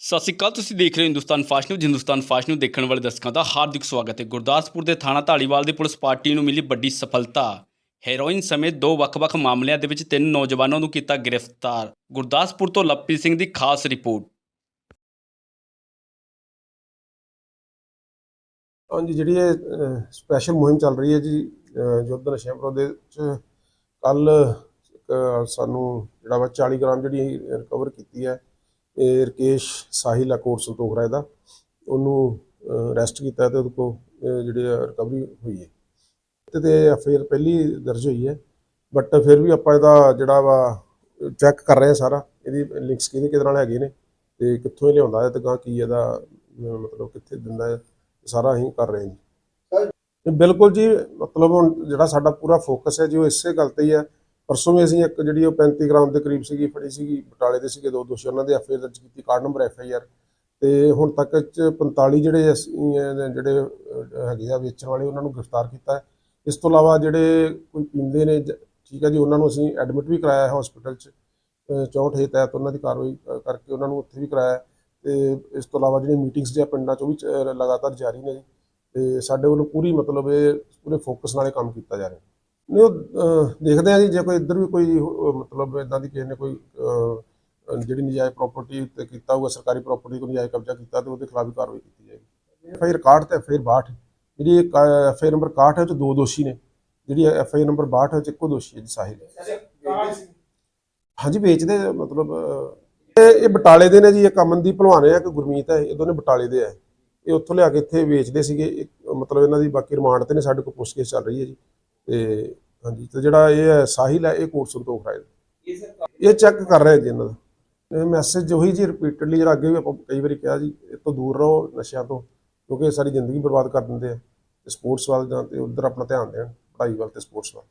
ਸਤਿ ਸ਼੍ਰੀ ਅਕਾਲ, ਤੁਸੀਂ ਦੇਖ ਰਹੇ ਹੋ Hindustan fast news. Hindustan fast news ਦੇਖਣ ਵਾਲੇ ਦਰਸ਼ਕਾਂ ਦਾ ਹਾਰਦਿਕ ਸਵਾਗਤ ਹੈ। ਗੁਰਦਾਸਪੁਰ ਦੇ ਥਾਣਾ ਢਾਲੀਵਾਲ ਦੀ ਪੁਲਿਸ ਪਾਰਟੀ ਨੂੰ ਮਿਲੀ ਵੱਡੀ ਸਫਲਤਾ। ਹੈਰੋਇਨ ਸਮੇਤ ਦੋ ਵੱਖ-ਵੱਖ ਮਾਮਲਿਆਂ ਦੇ ਵਿੱਚ ਤਿੰਨ ਨੌਜਵਾਨਾਂ ਨੂੰ ਕੀਤਾ ਗ੍ਰਿਫਤਾਰ। ਗੁਰਦਾਸਪੁਰ ਤੋਂ ਲਵਪ੍ਰੀਤ ਸਿੰਘ ਦੀ ਖਾਸ ਰਿਪੋਰਟ। ਹਾਂਜੀ, ਜਿਹੜੀ ਇਹ ਸਪੈਸ਼ਲ ਮੁਹਿੰਮ ਚੱਲ ਰਹੀ ਹੈ ਜੀ, ਅਹ ਯੁੱਧ ਨਸ਼ਿਆਂ ਵਿਰੋਧ ਦੇ ਵਿੱਚ ਕੱਲ ਸਾਨੂੰ ਜਿਹੜਾ ਵਾ 40 ਗ੍ਰਾਮ ਜਿਹੜੀ ਰਿਕਵਰ ਕੀਤੀ ਹੈ ਇਹ ਰਕੇਸ਼ ਸਾਹਿਲ ਆ ਕੋਟ ਸੰਤੋਖ ਰਾਏ ਦਾ ਉਹਨੂੰ ਅਰੈਸਟ ਕੀਤਾ ਤੇ ਉਹਦੇ ਕੋਲ, ਅਹ, ਜਿਹੜੀ ਰਿਕਵਰੀ ਹੋਈ ਹੈ। ਤੇ ਤੇ ਫਿਰ ਪਹਿਲੀ ਦਰਜ ਹੋਈ ਹੈ। ਬਟ ਫਿਰ ਵੀ ਆਪਾਂ ਇਹਦਾ ਜਿਹੜਾ ਵਾ ਚੈੱਕ ਕਰ ਰਹੇ ਹਾਂ ਸਾਰਾ। ਇਹਦੀ ਲਿੰਕਸ ਕਿਹਦੇ ਕਿਹਦੇ ਨਾਲ ਹੈਗੇ ਨੇ ਤੇ ਕਿੱਥੋਂ ਇਹ ਲਿਆਉਂਦਾ ਹੈ ਤੇ ਗਾਂ ਕੀ ਇਹਦਾ ਮਤਲਬ ਕਿੱਥੇ ਦਿੰਦਾ ਹੈ। ਸਾਰਾ ਅਸੀਂ ਕਰ ਰਹੇ ਹਾਂ ਜੀ। ਬਿਲਕੁਲ ਜੀ, ਮਤਲਬ ਹੁਣ ਜਿਹੜਾ ਸਾਡਾ ਪੂਰਾ ਫੋਕਸ ਹੈ ਜੀ, ਉਹ ਇਸੇ ਗੱਲ ਤੇ ਹੀ ਹੈ। ਪਰਸੋਂ ਵੀ ਅਸੀਂ ਇੱਕ ਜਿਹੜੀ ਉਹ 35 ਗ੍ਰਾਮ ਦੇ ਕਰੀਬ ਸੀਗੀ ਫੜੀ ਸੀਗੀ ਬਟਾਲੇ ਦੇ ਸੀਗੇ ਦੋ ਦੋਸ਼ੀ ਉਹਨਾਂ ਦੇ ਐਫਆਈਆਰ ਦਰਜ ਕੀਤੀ ਕਾਰਡ ਨੰਬਰ ਐਫਆਈਆਰ ਤੇ ਹੁਣ ਤੱਕ 'ਚ 45 ਜਿਹੜੇ ਅਸੀਂ ਜਿਹੜੇ ਹੈਗੇ ਆ ਵੇਚਣ ਵਾਲੇ ਉਹਨਾਂ ਨੂੰ ਗ੍ਰਿਫਤਾਰ ਕੀਤਾ ਇਸ ਤੋਂ ਇਲਾਵਾ ਜਿਹੜੇ ਕੋਈ ਪੀਂਦੇ ਨੇ ਜ- ਠੀਕ ਹੈ ਜੀ ਉਹਨਾਂ ਨੂੰ ਅਸੀਂ ਐਡਮਿਟ ਵੀ ਕਰਾਇਆ ਹੈ ਹਸਪੀਟਲ 'ਚ ਅਹ, 64 ਹੇ ਤਹਿਤ ਉਹਨਾਂ ਦੀ ਕਾਰਵਾਈ ਕਰਕੇ ਉਹਨਾਂ ਨੂੰ ਉੱਥੇ ਵੀ ਕਰਾਇਆ ਹੈ। ਤੇ ਇਸ ਤੋਂ ਇਲਾਵਾ ਜਿਹੜੀ ਮੀਟਿੰਗਸ ਜਾਂ ਪਿੰਡਾਂ 'ਚ ਉਹ ਵੀ ਚ- ਲਗਾਤਾਰ ਜਾਰੀ ਨੇ ਜੀ। ਤੇ ਸਾਡੇ ਵੱਲੋਂ ਪੂਰੀ ਮਤਲਬ ਇਹ ਪੂਰੇ ਫੋਕਸ ਨਾਲ ਕੰਮ ਕੀਤਾ ਜਾ ਰਿਹਾ ਨਹੀਂ, ਉਹ ਦੇਖਦੇ ਆ ਜੀ, ਜੇ ਕੋਈ ਇੱਧਰ ਵੀ ਕੋਈ ਮਤਲਬ ਇਦਾਂ ਦੀ ਕਿਸੇ ਨੇ ਕੋਈ ਜਿਹੜੀ ਨਜਾਇਜ਼ ਪ੍ਰਾਪਰਟੀ ਤੇ ਕੀਤਾ ਹੋਊਗਾ, ਸਰਕਾਰੀ ਪ੍ਰਾਪਰਟੀ ਕੋਈ ਨਜਾਇਜ਼ ਕਬਜ਼ਾ ਕੀਤਾ ਤੇ ਉਹਦੇ ਖਿਲਾਫ ਕਾਰਵਾਈ ਕੀਤੀ ਜਾਏਗੀ। ਐਫ ਆਈ ਆਰ 61 ਤੇ ਐਫ ਆਈ 62 ਜਿਹੜੀ ਐਫ ਆਈ ਨੰਬਰ 61 ਹੈ ਦੋ ਦੋਸ਼ੀ ਨੇ। ਜਿਹੜੀ ਐਫ ਆਈ ਨੰਬਰ 62 ਹੈ ਇੱਕੋ ਦੋਸ਼ੀ ਹੈ ਜੀ, ਸਾਹਿਲ। ਹਾਂਜੀ, ਵੇਚਦੇ ਮਤਲਬ ਇਹ ਬਟਾਲੇ ਦੇ ਨੇ ਜੀ ਇੱਕ ਅਮਨਦੀਪ ਭਲਵਾਨ ਹੈ, ਇੱਕ ਗੁਰਮੀਤ ਹੈ, ਇਹ ਦੋਨੇ ਬਟਾਲੇ ਦੇ ਆ। ਇਹ ਉੱਥੋਂ ਲਿਆ ਕੇ ਇੱਥੇ ਵੇਚਦੇ ਸੀਗੇ ਮਤਲਬ ਇਹਨਾਂ ਦੀ ਬਾਕੀ ਰਿਮਾਂਡ ਤੇ ਨੇ, ਸਾਡੇ ਕੋਲ ਪੁੱਛਗਿੱਛ ਚੱਲ ਰਹੀ ਹੈ ਜੀ। ਤੇ ਹਾਂਜੀ, ਤੇ ਜਿਹੜਾ ਇਹ ਹੈ, ਸਾਹਿਲ ਹੈ, ਇਹ ਕੋਰਟ ਸੰਤੋਖ ਰਾਏ ਦਾ। ਇਹ ਚੈੱਕ ਕਰ ਰਹੇ ਜੀ ਇਹਨਾਂ ਦਾ। ਇਹ ਮੈਸੇਜ ਉਹੀ ਜੀ ਰਿਪੀਟਡਲੀ ਜਿਹੜਾ ਅੱਗੇ ਵੀ ਆਪਾਂ ਕਈ ਵਾਰੀ ਕਿਹਾ ਜੀ, ਇਹ ਤੋਂ ਦੂਰ ਰਹੋ ਨਸ਼ਿਆਂ ਤੋਂ, ਕਿਉਂਕਿ ਇਹ ਸਾਰੀ ਜ਼ਿੰਦਗੀ ਬਰਬਾਦ ਕਰ ਦਿੰਦੇ ਆ। ਤੇ ਸਪੋਰਟਸ ਵੱਲ ਜਾਂ ਤੇ ਉਧਰ ਆਪਣਾ ਧਿਆਨ ਦੇਣ, ਪੜ੍ਹਾਈ ਵੱਲ ਤੇ ਸਪੋਰਟਸ ਵੱਲ।